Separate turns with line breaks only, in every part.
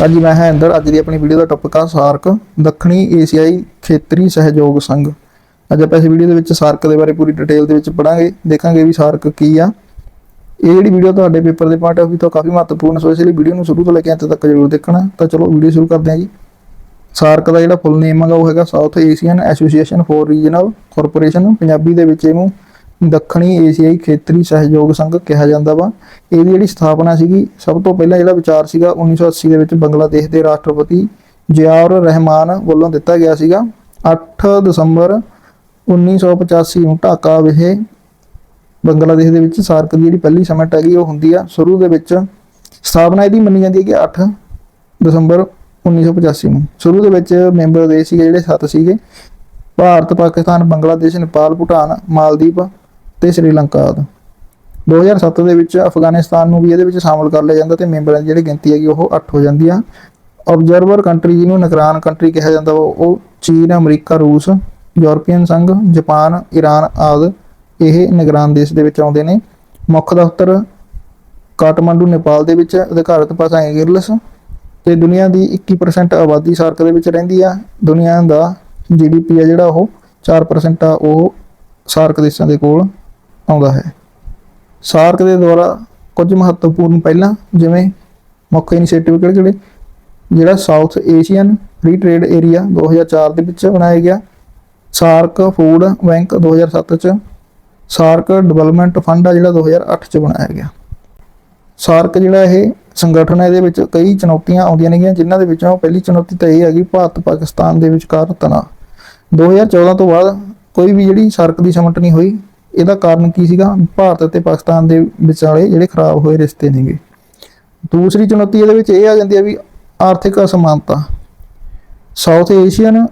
ਹਾਂਜੀ, ਮੈਂ ਹਾਂ ਇੰਦਰ। ਅੱਜ ਦੀ ਆਪਣੀ ਵੀਡੀਓ ਦਾ ਟੌਪਿਕ ਆ ਸਾਰਕ। ਦੱਖਣੀ ਏਸ਼ੀਆਈ ਖੇਤਰੀ ਸਹਿਯੋਗ ਸੰਘ। ਅੱਜ ਆਪਾਂ ਇਸ ਵੀਡੀਓ ਦੇ ਵਿੱਚ ਸਾਰਕ ਦੇ ਬਾਰੇ ਪੂਰੀ ਡਿਟੇਲ ਦੇ ਵਿੱਚ ਪੜਾਂਗੇ ਦੇਖਾਂਗੇ ਵੀ ਸਾਰਕ ਕੀ ਆ। ਇਹ ਜਿਹੜੀ ਵੀਡੀਓ ਤੁਹਾਡੇ ਪੇਪਰ ਦੇ ਪਾਰਟ ਆਫ ਵੀ ਤੋਂ ਕਾਫੀ ਮਹੱਤਵਪੂਰਨ ਸੋ, ਇਸ ਲਈ ਵੀਡੀਓ ਨੂੰ ਸ਼ੁਰੂ ਤੋਂ ਲੈ ਕੇ ਅੰਤ ਤੱਕ ਜ਼ਰੂਰ ਦੇਖਣਾ। ਤਾਂ ਚਲੋ ਵੀਡੀਓ ਸ਼ੁਰੂ ਕਰਦੇ ਹਾਂ ਜੀ। ਸਾਰਕ ਦਾ ਜਿਹੜਾ ਫੁੱਲ ਨੇਮ ਹੈਗਾ, ਉਹ ਹੈਗਾ South Asian association for regional corporation Punjabi ਦੇ ਵਿੱਚ ਇਹਨੂੰ ਦੱਖਣੀ ਏਸ਼ੀਆਈ ਖੇਤਰੀ ਸਹਿਯੋਗ ਸੰਘ ਕਿਹਾ ਜਾਂਦਾ ਵਾ। ਇਹਦੀ ਜਿਹੜੀ ਸਥਾਪਨਾ ਸੀਗੀ, ਸਭ ਤੋਂ ਪਹਿਲਾਂ ਜਿਹੜਾ ਵਿਚਾਰ ਸੀਗਾ 1980 ਦੇ ਵਿੱਚ ਬੰਗਲਾਦੇਸ਼ ਦੇ ਰਾਸ਼ਟਰਪਤੀ ਜ਼ਿਆਉਰ ਰਹਿਮਾਨ ਵੱਲੋਂ ਦਿੱਤਾ ਗਿਆ ਸੀਗਾ। 8 ਦਸੰਬਰ 1985 ਨੂੰ ਢਾਕਾ ਵਿਖੇ ਬੰਗਲਾਦੇਸ਼ ਦੇ ਵਿੱਚ ਸਾਰਕ ਦੀ ਜਿਹੜੀ ਪਹਿਲੀ ਸਮਿਟ ਹੈਗੀ, ਉਹ ਹੁੰਦੀ ਆ। ਸ਼ੁਰੂ ਦੇ ਵਿੱਚ ਸਥਾਪਨਾ ਇਹਦੀ ਮੰਨੀ ਜਾਂਦੀ ਹੈ ਕਿ 8 ਦਸੰਬਰ 1985 ਨੂੰ। ਸ਼ੁਰੂ ਦੇ ਵਿੱਚ ਮੈਂਬਰ ਦੇਸ਼ ਸੀਗੇ ਜਿਹੜੇ ਸੱਤ ਸੀਗੇ। ਭਾਰਤ, ਪਾਕਿਸਤਾਨ, ਬੰਗਲਾਦੇਸ਼, ਨੇਪਾਲ, ਭੂਟਾਨ ਮਾਲਦੀਪ ਤੇ ਸ੍ਰੀਲੰਕਾ ਆਦਿ 2007 ਦੇ ਵਿੱਚ ਅਫਗਾਨਿਸਤਾਨ ਨੂੰ ਵੀ ਇਹਦੇ ਵਿੱਚ ਸ਼ਾਮਲ ਕਰ ਲਿਆ ਜਾਂਦਾ ਤੇ ਮੈਂਬਰਾਂ ਦੀ ਜਿਹੜੀ ਗਿਣਤੀ ਹੈਗੀ ਉਹ 8 ਹੋ ਜਾਂਦੀ ਆ। ਆਬਜ਼ਰਵਰ ਕੰਟਰੀ ਜਿਹਨੂੰ ਨਿਗਰਾਨ ਕੰਟਰੀ ਕਿਹਾ ਜਾਂਦਾ ਵਾ ਉਹ ਚੀਨ, ਅਮਰੀਕਾ, ਰੂਸ, ਯੂਰਪੀਅਨ ਸੰਘ, ਜਾਪਾਨ ਈਰਾਨ ਆਦਿ ਇਹ ਨਿਗਰਾਨ ਦੇਸ਼ ਦੇ ਵਿੱਚ ਆਉਂਦੇ ਨੇ। ਮੁੱਖ ਦਫ਼ਤਰ ਕਾਠਮੰਡੂ, ਨੇਪਾਲ ਦੇ ਵਿੱਚ ਅਧਿਕਾਰਤ ਭਾਸ਼ਾ ਇੰਗਲਿਸ਼ ਤੇ ਦੁਨੀਆ ਦੀ 21% ਆਬਾਦੀ ਸਾਰਕ ਦੇ ਵਿੱਚ ਰਹਿੰਦੀ ਆ। ਦੁਨੀਆ ਦਾ ਜੀਡੀਪੀ ਆ ਜਿਹੜਾ ਉਹ 4% ਆ, ਉਹ ਸਾਰਕ ਦੇਸ਼ਾਂ ਦੇ ਕੋਲ। ਆਉਂਦਾ ਹੈ। ਸਾਰਕ ਦੇ ਦੁਆਰਾ ਕੁਝ ਮਹੱਤਵਪੂਰਨ ਪਹਿਲਾਂ, ਜਿਵੇਂ ਮੁੱਖ ਇਨੀਸ਼ੀਏਟਿਵ ਕਿਹੜੇ ਕਿਹੜੇ? ਜਿਹੜਾ South Asian free trade area 2004 ਦੇ ਵਿੱਚ ਬਣਾਇਆ ਗਿਆ। ਸਾਰਕ ਫੂਡ ਬੈਂਕ 2007 ਚ। ਸਾਰਕ ਡਿਵੈਲਪਮੈਂਟ ਫੰਡ ਆ ਜਿਹੜਾ 2008 ਚ ਬਣਾਇਆ ਗਿਆ। ਸਾਰਕ ਜਿਹੜਾ ਇਹ ਸੰਗਠਨ ਹੈ, ਇਹਦੇ ਵਿੱਚ ਕਈ ਚੁਣੌਤੀਆਂ ਆਉਂਦੀਆਂ ਨੇਗੀਆਂ, ਜਿਨ੍ਹਾਂ ਦੇ ਵਿੱਚੋਂ ਪਹਿਲੀ ਚੁਣੌਤੀ ਤਾਂ ਇਹ ਹੈਗੀ ਭਾਰਤ ਪਾਕਿਸਤਾਨ ਦੇ ਵਿਚਕਾਰ ਤਣਾਅ। 2014 ਤੋਂ ਬਾਅਦ ਕੋਈ ਵੀ ਜਿਹੜੀ ਸਾਰਕ ਦੀ ਸਮਟ ਨਹੀਂ ਹੋਈ ਇਹਦਾ ਕਾਰਨ ਕੀ ਸੀਗਾ? ਭਾਰਤ ਅਤੇ ਪਾਕਿਸਤਾਨ ਦੇ ਵਿਚਾਲੇ ਜਿਹੜੇ ਖਰਾਬ ਹੋਏ ਰਿਸ਼ਤੇ ਨੇਗੇ। ਦੂਸਰੀ ਚੁਣੌਤੀ ਇਹਦੇ ਵਿੱਚ ਇਹ ਆ ਜਾਂਦੀ ਹੈ ਵੀ ਆਰਥਿਕ ਅਸਮਾਨਤਾ। ਸਾਊਥ ਏਸ਼ੀਅਨ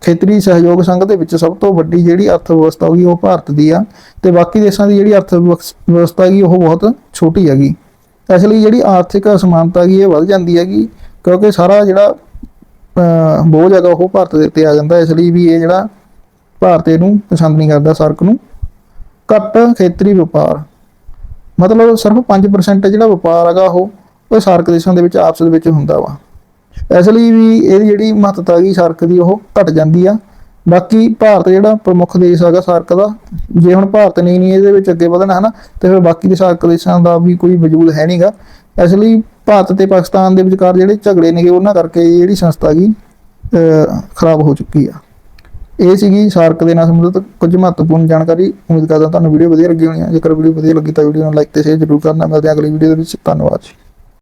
ਖੇਤਰੀ ਸਹਿਯੋਗ ਸੰਘ ਦੇ ਵਿੱਚ ਸਭ ਤੋਂ ਵੱਡੀ ਜਿਹੜੀ ਅਰਥ ਵਿਵਸਥਾ ਹੋਗੀ ਉਹ ਭਾਰਤ ਦੀ ਆ ਤੇ ਬਾਕੀ ਦੇਸ਼ਾਂ ਦੀ ਜਿਹੜੀ ਅਰਥ ਵਿਵਸ- ਵਿਵਸਥਾ ਹੈਗੀ ਉਹ ਬਹੁਤ ਛੋਟੀ ਹੈਗੀ। ਇਸ ਲਈ ਜਿਹੜੀ ਆਰਥਿਕ ਅਸਮਾਨਤਾ ਹੈਗੀ ਇਹ ਵੱਧ ਜਾਂਦੀ ਹੈਗੀ ਕਿਉਂਕਿ ਸਾਰਾ ਜਿਹੜਾ ਅਹ, ਬੋਝ ਹੈਗਾ ਉਹ ਭਾਰਤ ਦੇ ਉੱਤੇ ਆ ਜਾਂਦਾ। ਇਸ ਲਈ ਵੀ ਇਹ ਜਿਹੜਾ ਭਾਰਤ ਇਹਨੂੰ ਪਸੰਦ ਨਹੀਂ ਕਰਦਾ ਸਰਕ ਨੂੰ। ਘੱਟ ਖੇਤਰੀ ਵਪਾਰ। ਮਤਲਬ ਸਿਰਫ 5% ਜਿਹੜਾ ਵਪਾਰ ਹੈਗਾ ਉਹ ਉਹ ਸਾਰਕ ਦੇਸ਼ਾਂ ਦੇ ਵਿੱਚ, ਆਪਸ ਦੇ ਵਿੱਚ ਹੁੰਦਾ ਵਾ। ਇਸ ਲਈ ਵੀ ਇਹਦੀ ਜਿਹੜੀ ਮਹੱਤਤਾ ਹੈਗੀ ਸਾਰਕ ਦੀ, ਉਹ ਘਟ ਜਾਂਦੀ ਆ। ਬਾਕੀ ਭਾਰਤ ਜਿਹੜਾ ਪ੍ਰਮੁੱਖ ਦੇਸ਼ ਹੈਗਾ ਸਾਰਕ ਦਾ, ਜੇ ਹੁਣ ਭਾਰਤ ਨਹੀਂ ਨਹੀਂ ਇਹਦੇ ਵਿੱਚ ਅੱਗੇ ਵਧਣਾ, ਹਨਾ, ਤੇ ਫਿਰ ਬਾਕੀ ਦੇ ਸਾਰਕ ਦੇਸ਼ਾਂ ਦਾ ਵੀ ਕੋਈ ਵਜੂਦ ਹੈ ਨਹੀਂਗਾ ਇਸ ਲਈ ਭਾਰਤ ਤੇ ਪਾਕਿਸਤਾਨ ਦੇ ਵਿਚਕਾਰ ਜਿਹੜੇ ਝਗੜੇ ਨੇਗੇ, ਉਹਨਾਂ ਕਰਕੇ ਜਿਹੜੀ ਸੰਸਥਾ ਹੈਗੀ ਖਰਾਬ ਹੋ ਚੁੱਕੀ ਆ। ਇਹ ਸੀਗੀ ਸਾਰਕ ਦੇ ਨਾਲ ਸੰਬੰਧਿਤ ਕੁਝ ਮਹੱਤਵਪੂਰਨ ਜਾਣਕਾਰੀ। ਉਮੀਦ ਕਰਦਾ ਤੁਹਾਨੂੰ ਵੀਡੀਓ ਵਧੀਆ ਲੱਗੀ ਹੋਣੀ ਹੈ। ਜੇਕਰ ਵੀਡੀਓ ਵਧੀਆ ਲੱਗੀ ਤਾਂ ਵੀਡੀਓ ਨੂੰ ਲਾਈਕ ਤੇ ਸ਼ੇਅਰ ਜ਼ਰੂਰ ਕਰਨਾ। ਮਿਲਦੇ ਹਾਂ ਅਗਲੀ ਵੀਡੀਓ ਦੇ ਵਿੱਚ। ਧੰਨਵਾਦ ਜੀ।